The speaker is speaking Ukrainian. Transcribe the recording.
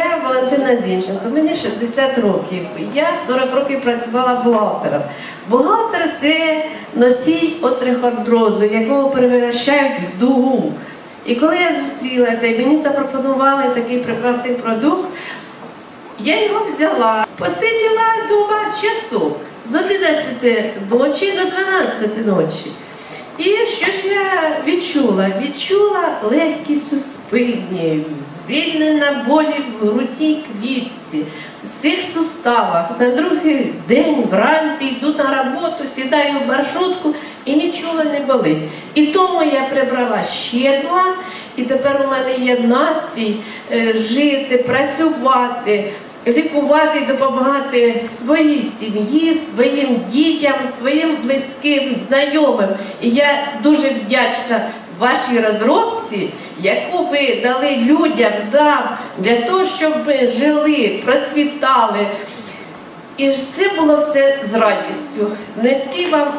Галина Зінченко, мені 60 років. Я 40 років працювала бухгалтером. Бухгалтер це носій острихондрозу, якого перевращають в дугу. І коли я зустрілася і мені запропонували такий прекрасний продукт, я його взяла, посиділа дома часок з 11 ночі до 12 ночі. І що ж я відчула? Відчула легкість у спині, звільнена болі в грудній клітці, в всіх суставах. На другий день вранці йду на роботу, сідаю в маршрутку і нічого не болить. І тому я прибрала ще два, і тепер у мене є настрій е, жити, працювати лікувати допомагати своїй сім'ї, своїм дітям, своїм близьким, знайомим. І я дуже вдячна вашій розробці, яку ви дали людям дав для того, щоб ми жили, процвітали. І це було все з радістю. Низький вам